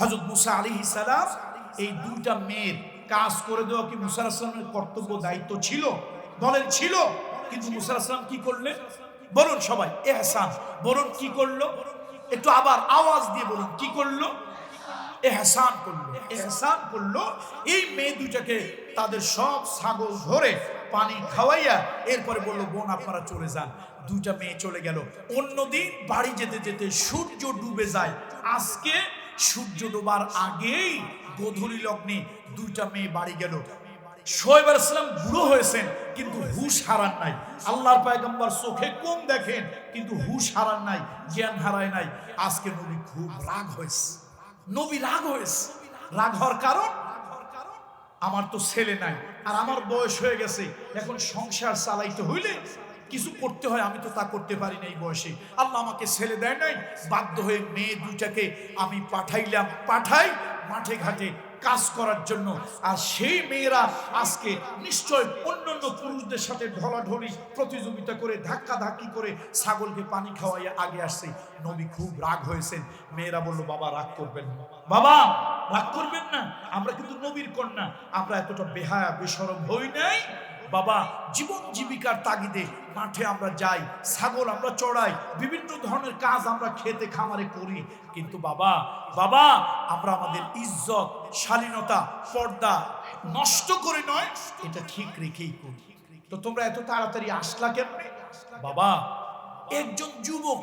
হজরত মুসা আলী সালাম, এই দুইটা মেয়ের কাজ করে দেওয়া কি মুসা আসলামের কর্তব্য, দায়িত্ব ছিল? বলেন ছিল? কিন্তু মুসা আসলাম কি করলেন? বলুন সবাই, এহসান। বলুন কি করল? একটু আবার আওয়াজ দিয়ে বলুন, কি করল? এহসান করল। এহসান করল, এই মেয়ে দুইটাকে তাদের সব ছাগল ধরে পানি খাওয়াইয়া এরপরে বলল, বোন, আপনারা চলে যান। দুইটা মেয়ে চলে গেল। অন্যদিন বাড়ি যেতে যেতে সূর্য ডুবে যায়। আজকে সূর্য ডোবার আগেই গোধূলি লগ্নে দুইটা মেয়ে বাড়ি গেল। শোয়েব ইসলাম বুড়ো হয়েছেন, কিন্তু হুশ হারান নাই। আল্লাহর পায়গম্বর চোখে কম দেখেন, কিন্তু হুশ হারান নাই, জ্ঞান হারায় নাই। আজকে নবী খুব রাগ হয়েছে। নবী রাগ হয়েছে। রাগ হওয়ার কারণ? আমার তো ছেলে নাই, আর আমার বয়স হয়ে গেছে। এখন সংসার চালাইতে হইলে কিছু করতে হয়, আমি তো তা করতে পারি না এই বয়সে। আল্লাহ আমাকে ছেলে দেয় নাই, বাধ্য হয়ে মেয়ে দুইটাকে আমি পাঠাইলাম। পাঠাই মাঠে ঘাটে কাজ করার জন্য। আর সেই মেয়েরা আজকে নিশ্চয় অন্যান্য পুরুষদের সাথে ঢলাঢলি প্রতিযোগিতা করে ধাক্কা ধাক্কি করে ছাগলকে পানি খাওয়াইয়া আগে আসছে। নবী খুব রাগ হয়েছেন। মেয়েরা বলল, বাবা, রাগ করবেন বাবা, রাগ করবেন না? আমরা কিন্তু নবীর কন্যা। আমরা এতটা বেহায়া বেসরম হই নাই। বাবা, জীবন জীবিকার তাগিদে মাঠে আমরা যাই, ছাগল আমরা চড়াই, বিভিন্ন ধরনের কাজ আমরা খেতে খামারে করি। কিন্তু বাবা বাবা, আমরা আমাদের ইজ্জত, শালীনতা, পর্দা নষ্ট করে নয়, এটা ঠিক রেখেই করি। তো তোমরা এত তাড়াতাড়ি আসলা কেমনে? বাবা, একজন যুবক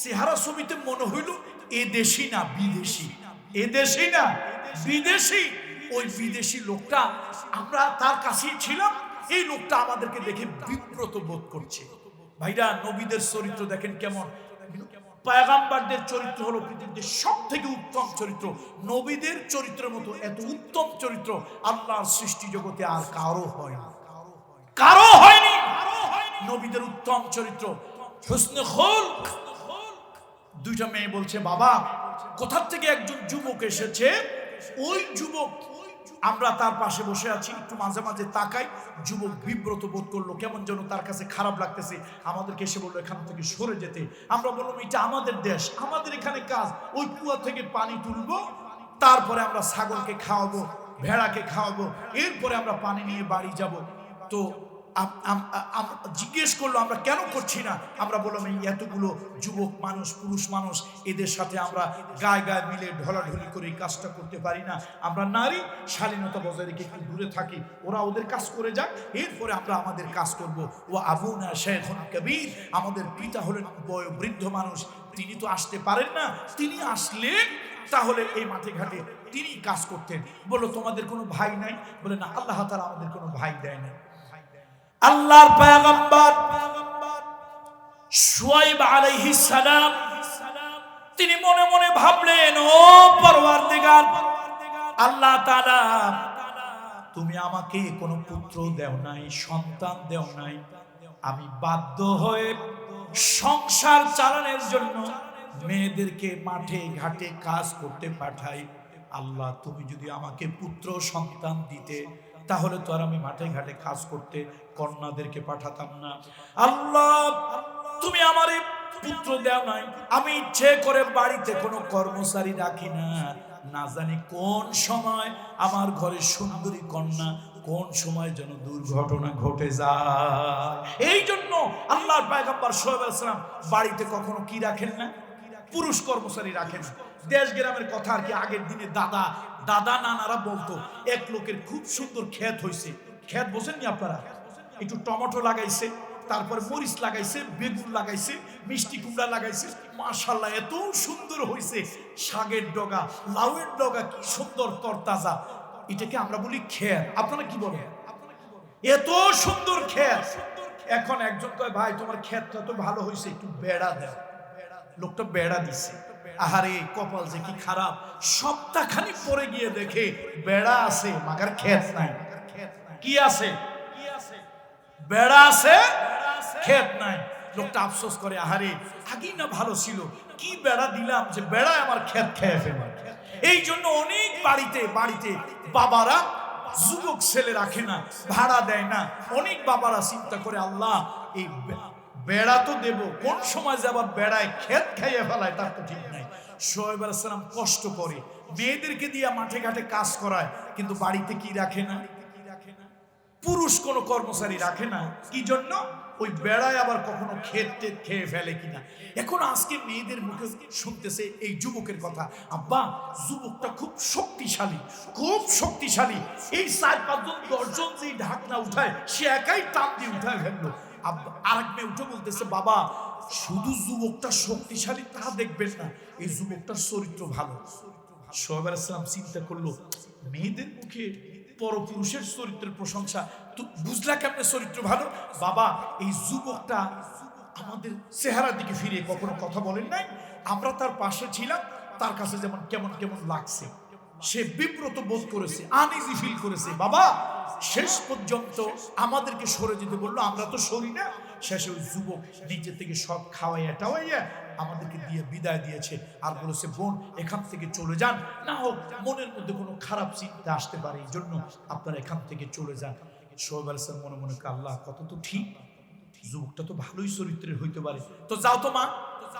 চেহারা ছবিতে মনে হইল এ দেশি না বিদেশি? এ দেশি না বিদেশি? ওই বিদেশি লোকটা, আমরা তার কাছেই ছিলাম এই লোকটা আমাদেরকে দেখে বিব্রত বোধ করছে। ভাইরা, নবীদের চরিত্র দেখেন কেমন? পায়গাম্বারদের চরিত্র হলো পৃথিবীতে সব থেকে উত্তম চরিত্র। নবীদের চরিত্রের মতো এত উত্তম চরিত্র আল্লাহর সৃষ্টি জগতে আর কারও হয় না। কারও হয়নি। নবীদের উত্তম চরিত্র হুসনে খোল। দুইটা মেয়ে বলছে, বাবা, কোথার থেকে একজন যুবক এসেছে? ওই যুবক আমরা তার পাশে বসে আছি, একটু মাঝে মাঝে তাকাই, যুবক বিব্রত বোধ করল, কেমন যেন তার কাছে খারাপ লাগতেছে, আমাদেরকে এসে বলল, এখান থেকে সরে যেতে। আমরা বললাম, এটা আমাদের দেশ, আমাদের এখানে কাজ, ওই কুয়া থেকে পানি তুলবো, তারপরে আমরা ছাগলকে খাওয়াবো, ভেড়াকে খাওয়াবো, এরপরে আমরা পানি নিয়ে বাড়ি যাব। তো জিজ্ঞেস করল, আমরা কেন করছি না? আমরা বললাম, এই এতগুলো যুবক মানুষ, পুরুষ মানুষ, এদের সাথে আমরা গায়ে গায়ে মিলে ঢলাঢলি করে এই কাজটা করতে পারি না। আমরা নারী, শালীনতা বজায় রেখে একটু দূরে থাকি। ওরা ওদের কাজ করে যাক, এরপরে আমরা আমাদের কাজ করব। ও আবু না শেখন কবির, আমাদের পিতা হলেন বয় বৃদ্ধ মানুষ। তিনি তো আসতে পারেন না। তিনি আসলে তাহলে এই মাঠে ঘাটে তিনি কাজ করতেন। বলল, তোমাদের কোনো ভাই নাই? বলে, না, আল্লাহ তারা আমাদের কোনো ভাই দেয় না আল্লাহর পয়গম্বর শুয়াইব আলাইহিস সালাম, তিনি মনে মনে ভাবলেন, ও পরওয়ারদিগার, আল্লাহ তাআলা, তুমি আমাকে কোনো পুত্র দেও নাই, সন্তান দেও নাই। আমি বাধ্য হয়ে সংসার চালানোর জন্য মেয়েদেরকে মাঠে ঘাটে কাজ করতে পাঠাই। আল্লাহ, তুমি যদি আমাকে পুত্র সন্তান দিতে তাহলে তো আর আমি মাঠে ঘাটে কাজ করতে কন্যাদেরকে পাঠাতাম না। আল্লাহ, তুমি আমারে পুত্র দেও নাই। আমি ইচ্ছে করে বাড়িতে কোনো কর্মচারী রাখি না। না জানি কোন সময় আমার ঘরে সুন্দরী কন্যা কোন সময় যেন দুর্ঘটনা ঘটে যায়। এই জন্য আল্লাহর পায়গাম্বার সোহেব আলাইসালাম বাড়িতে কখনো কি রাখেন না? পুরুষ কর্মচারী রাখেন না। দেশ গ্রামের কথা আর কি আগের দিনে দাদা দাদা নানারা বলতো, এক লোকের খুব সুন্দর ক্ষেত হয়েছে ক্ষেত বোঝেননি আপনারা? একটু টমেটো লাগাইছে, তারপরে মরিচ লাগাইছে, বেগুন লাগাইছে, মিষ্টি কুমড়া লাগাইছে। মাশাল্লাহ এত সুন্দর হয়েছে শাকের ডগা, লাউয়ের ডগা, কি সুন্দর তরতাজা। এটাকে আমরা বলি খের আপনারা কি বলেন? এত সুন্দর ক্ষেত। এখন একজন কয়, ভাই, তোমার ক্ষেতটা তো ভালো হয়েছে একটু বেড়া দাও। লোকটা বেড়া দিছে। আহারে, কপাল যে কি খারাপ। সপ্তাহখানি পরে গিয়ে দেখে বেড়া আছে, মাগার ক্ষেত নাই। কি আছে? বেড়া আছে, ক্ষেত নাই। লোকটা আফসোস করে, আহারে, আগেই না ভালো ছিল। কি বেড়া দিলাম যে বেড়ায় আমার ক্ষেত খেয়ে ফেলে। এই জন্য অনেক বাড়িতে বাড়িতে বাবারা যুবক ছেলে রাখে না, ভাড়া দেয় না। অনেক বাবারা চিন্তা করে, আল্লাহ, এই বেড়া তো দেব। কোন সময় যে আবার বেড়ায় ক্ষেত খাইয়ে ফেলায়, তার তো ঠিক নাই। সোহেব আলাইসালাম কষ্ট করে, মেয়েদেরকে দিয়ে মাঠে ঘাটে কাজ করায়, কিন্তু বাড়িতে কি রাখে না? পুরুষ কোনো কর্মচারী রাখে না। কি জন্য? ওই বেড়ায় আবার কখনো ক্ষেত টেত খেয়ে ফেলে কিনা। এখন আজকে মেয়েদের মুখে শুনতেছে এই যুবকের কথা। আব্বা, যুবকটা খুব শক্তিশালী খুব শক্তিশালী। এই চার পাঁচজন দশজন যেই ঢাকনা উঠায়, সে একাই টান দিয়ে উঠায় ফেলল। আব্বা আরেক মেয়ে উঠে বলতেছে, বাবা, শুধু যুবকটা শক্তিশালী তা দেখবেন না, এই যুবকটার চরিত্র ভালো। সোহেব চিন্তা করল, মেয়েদের মুখে পরপুরুষের চরিত্রের প্রশংসা, তো বুঝলা কেমনে চরিত্র ভালো? বাবা, এই যুবকটা আমাদের চেহারার দিকে ফিরে কখনো কথা বলেন নাই, আমরা তার পাশে ছিলাম, তার কাছে যেমন কেমন কেমন লাগছে। সে বিব্রত বোধ করেছে আনইজি ফিল করেছে, বাবা শেষ পর্যন্ত আমাদেরকে সরে যেতে বলল, আমরা তো সরি না। শেষে ওই যুবক নিজে থেকে সব খাওয়াইয়া টাওয়াইয়া আমাদেরকে দিয়ে বিদায় দিয়েছে। আর বলেছে, বোন, এখান থেকে চলে যান। না হোক, মনের মধ্যে কোনো খারাপ চিন্তা আসতে পারে। এই জন্য আপনারা এখান থেকে চলে যান। সোহেব আলসান মনে মনে আল্লাহ, কত তো ঠিক। যুবকটা তো ভালোই চরিত্রের হইতে পারে। তো যাও তো মা,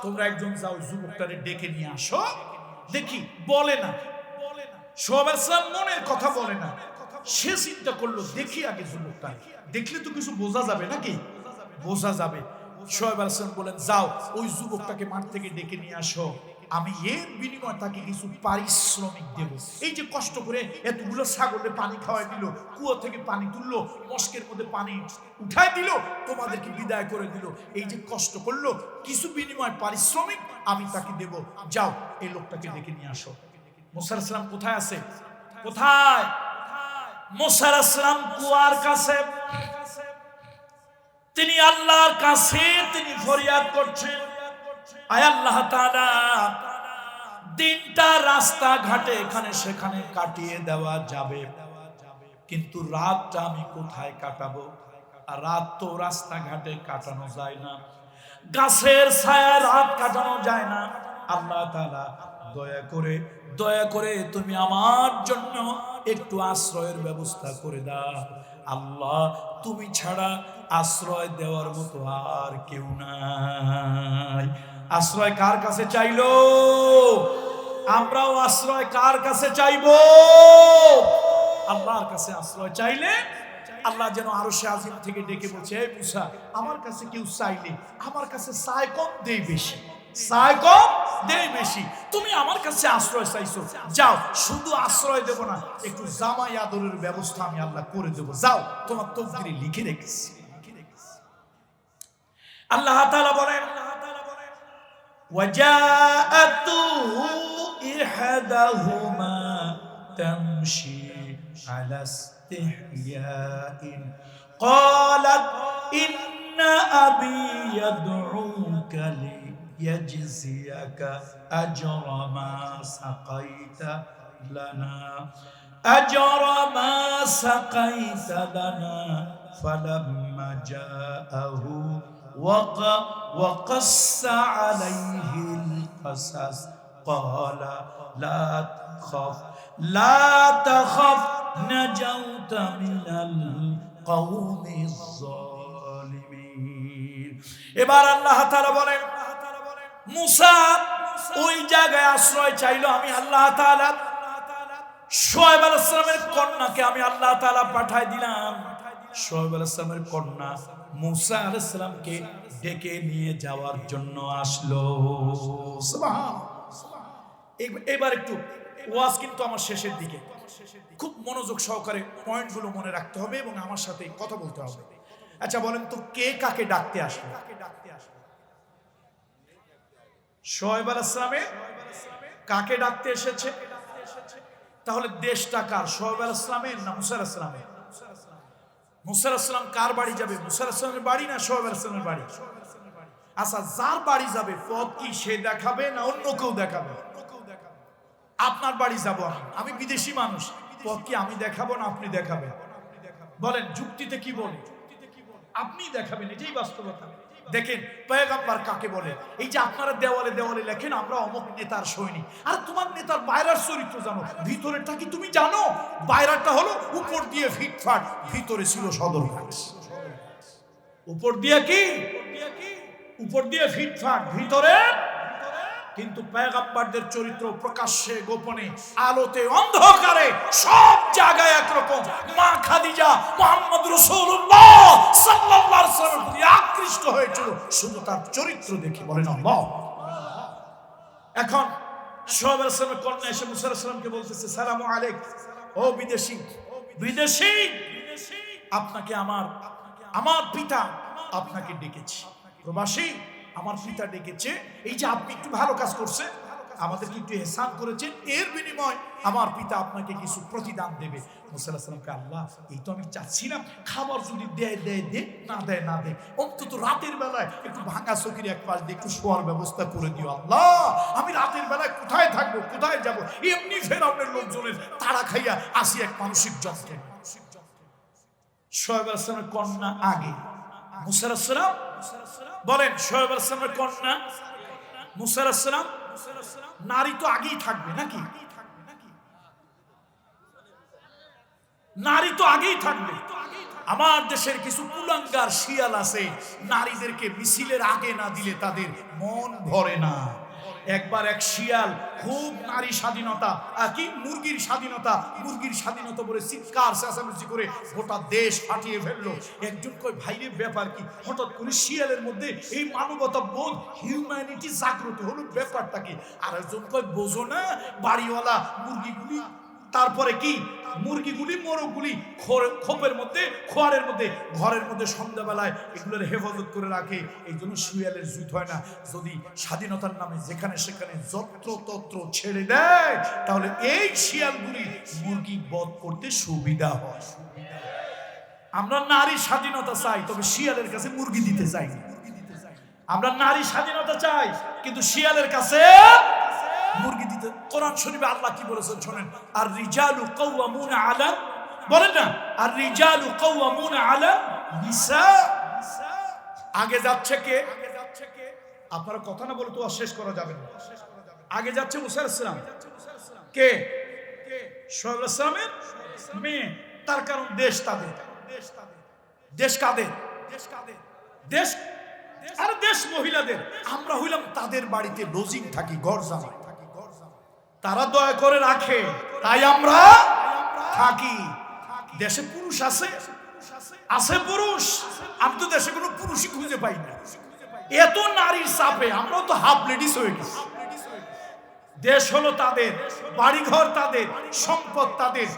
তোমরা একজন যাও, যুবকটারে ডেকে নিয়ে আসো। দেখি, বলে না। সোহেব আলসান মনের কথা বলে না। সে চিন্তা করল, দেখি আগে যুবকটা দেখলে তো কিছু বোঝা যাবে নাকি? বোঝা যাবে। সোহেব আলসান বলেন, যাও, ওই যুবকটাকে মাঠ থেকে ডেকে নিয়ে আসো। আমি এর বিনিময়ে তাকে কিছু পারিশ্রমিক দেব। এই যে কষ্ট করে এতগুলো ছাগলে পানি খাওয়াই দিল, কুয়ো থেকে পানি তুললো, মস্কের মধ্যে পানি উঠাই দিল, তোমাদেরকে বিদায় করে দিল। এই যে কষ্ট করল, কিছু বিনিময় পারিশ্রমিক আমি তাকে দেব। যাও, এই লোকটাকে ডেকে নিয়ে আসো। মুসার কোথায় আছে? কোথায়? মুসার সালাম কুয়ার কাছে। তিনি আল্লাহর কাছে তিনি ফরিয়াদ করছেন। আয় আল্লাহ তাআলা, দিনটা রাস্তা ঘাটে এখানে সেখানে কাটিয়ে দেওয়া যাবে। কিন্তু রাতটা আমি কোথায় কাটাবো? আর রাত তো রাস্তাঘাটে কাটানো যায় না। গাছের ছায়া রাত কাটানো যায় না। আল্লাহ তাআলা দয়া করে দয়া করে তুমি আমার জন্য একটু আশ্রয়ের ব্যবস্থা করে দাও। আল্লাহ, তুমি ছাড়া আশ্রয় দেওয়ার মতো আর কেউ নাই। আশ্রয় কার কাছে চাইলো? আমরাও আশ্রয় কার কাছে চাইব? আল্লাহর কাছে আশ্রয় চাইলে আল্লাহ যেন আরও সে আজিম থেকে ডেকে বলছে আমার কাছে কেউ চাইলে, আমার কাছে চায় কম দেই বেশি। চায় কম দেই বেশি তুমি আমার কাছে আশ্রয় চাইছো যাও শুধু আশ্রয় দেব না একটু জামাই আদরের ব্যবস্থা আমি আল্লাহ করে দেবো যাও তোমার তকদিরে লিখে রেখেছি আল্লাহ তাআলা বলেন وجاءته إحداهما تمشي على استحياء قالت إن أبي يدعوك ليجزيك أجر ما سقيت لنا أجر ما سقيت لنا فلما جاءه وق وقص عليه القصص قال لا تخف لا تخف نجوت من القوم الظالمين এবার আল্লাহ তাআলা বলেন মুসা ওই জায়গায় আশ্রয় চাইলো, আমি আল্লাহ তাআলা শোয়েব আলাইহিসসালামের কন্যাকে আমি আল্লাহ তাআলা পাঠাই দিলাম। শোয়েব আলাইহিসসালামের কন্যা মুসা আলাইহিসসালামকে ডেকে নিয়ে যাওয়ার জন্য আসলো। এবার একটু ওয়াজ কিন্তু আমার শেষের দিকে। খুব মনোযোগ সহকারে পয়েন্টগুলো মনে রাখতে হবে এবং আমার সাথে কথা বলতে হবে। আচ্ছা বলেন তো কে কাকে ডাকতে আসবে শোয়েব আলাইহিসসালামে কাকে ডাকতে এসেছে? তাহলে দেশটা কার? শোয়েব আলাইহিসসালামের না মুসা আলাইহিসসালামের মুসার আসলাম কার বাড়ি যাবে? মুসার আসলামের বাড়ি না সোহেব আসলামের বাড়ি? আচ্ছা যার বাড়ি যাবে, পথ কি সে দেখাবে না অন্য কেউ দেখাবে? আপনার বাড়ি যাব আমি। আমি বিদেশি মানুষ। পথ কি আমি দেখাবো না আপনি দেখাবেন? বলেন, যুক্তিতে কি বলে? আপনি দেখাবেন, এটাই বাস্তবতা। দেখেন, পয়গাম্বার কাকে বলে? এই যে আপনারা দেওয়ালে দেওয়ালে লেখেন, আমরা অমুক নেতার সৈনিক। আর তোমার নেতার বাইরের চরিত্র জানো, ভিতরেরটা কি তুমি জানো? বাইরেরটা হলো উপর দিয়ে ফিটফাট, ভিতরে ছিল সদর ঘাট উপর দিয়ে কি? উপর দিয়ে ফিটফাট, ভিতরে কিন্তু পেগাম্বারদের চরিত্র প্রকাশ্যে, গোপনে, আলোতে, অন্ধকারে, সব জায়গায় একরকম। মা খাদিজা মোহাম্মদ রসুল্লাহ সাল্লাল্লাহু আলাইহি আকৃষ্ট হয়েছিল। শুধু তার চরিত্র দেখে বলেন আল্লাহ। এখন ও বিদেশি বিদেশি, আপনাকে আমার আমার পিতা আপনাকে ডেকেছি। প্রবাসী আমার পিতা ডেকেছে, এই যে আপনি একটু ভালো কাজ করছেন, আমাদেরকে একটু এহসান করেছেন, এর বিনিময় আমার পিতা আপনাকে কিছু প্রতিদান দেবে। মুসাল্লাহামকে আল্লাহ, এই তো আমি চাচ্ছিলাম খাবার যদি দেয় দেয়, দে, না দেয় না দেয় অন্তত রাতের বেলায় একটু ভাঙা চকির এক পাশ দিয়ে একটু শোয়ার ব্যবস্থা করে দিও আল্লাহ। আমি রাতের বেলায় কোথায় থাকব, কোথায় যাব? এমনি ফেরাউনের লোকজনের তাড়া খাইয়া আসি এক মানসিক যন্ত্রে। শোয়েব আসলামের কন্যা আগে। মুসার আসলাম বলেন, শোয়েব কন্যা মুসার নারী তো আগেই থাকবে নাকি? নারী তো আগেই থাকবে। আমার দেশের কিছু কুলাঙ্গার শিয়াল আছে, নারীদেরকে মিছিলের আগে না দিলে তাদের মন ভরে না। একবার এক শিয়াল খুব নারী স্বাধীনতা কি? মুরগির স্বাধীনতা মুরগির স্বাধীনতা বলে চিৎকার, চেঁচামেচি করে গোটা দেশ ফাটিয়ে ফেলল। একজন কয় ভাইরের ব্যাপার কি? হঠাৎ করে শিয়ালের মধ্যে এই মানবতা বোধ হিউম্যানিটি জাগ্রত হলো ব্যাপারটা কি আর একজন কয়, বোঝো না, বাড়িওয়ালা মুরগিগুলি তারপরে কি? মুরগিগুলি, মোরগগুলি খোপের মধ্যে, খোয়ারের মধ্যে, ঘরের মধ্যে সন্ধ্যাবেলায় এগুলোর হেফাজত করে রাখে। এই জন্য শিয়ালের জুত হয় না। যদি স্বাধীনতার নামে যেখানে সেখানে যত্র তত্র ছেড়ে দেয়, তাহলে এই শিয়ালগুলি মুরগি বধ করতে সুবিধা হয়। আমরা নারী স্বাধীনতা চাই, তবে শিয়ালের কাছে মুরগি দিতে চাই আমরা নারী স্বাধীনতা চাই, কিন্তু শিয়ালের কাছে মুরগি দিতে। কোরআন শরীফে আল্লাহ কি বলেছেন শোনেন? আর রিজালু কাওয়ামুনা আলা, বলেন না? আর রিজালু কাওয়ামুনা আলা, নিসা। আগে যাচ্ছে কে? আপনারা কথা না বলে তো শেষ করা যাবে না। আগে যাচ্ছে মুসা ইসলাম কে? সোহেব ইসলামের মেয়ে। তার কারণ দেশ তাদের। দেশ কাদের? দেশ আর দেশ মহিলাদের। আমরা হইলাম তাদের বাড়িতে লজিং থাকি, ঘর জামাই। তারা দয়া করে রাখে। তাই আমরা থাকি। দেশে পুরুষ আছে আছে পুরুষ। আমি তো দেশে কোনো পুরুষই খুঁজে পাই না। এত নারীর চাপে আমরাও তো হাফ লেডিস হয়ে গেছি। দেশ হলো তাদের, বাড়িঘর তাদের, সম্পদ তাদের।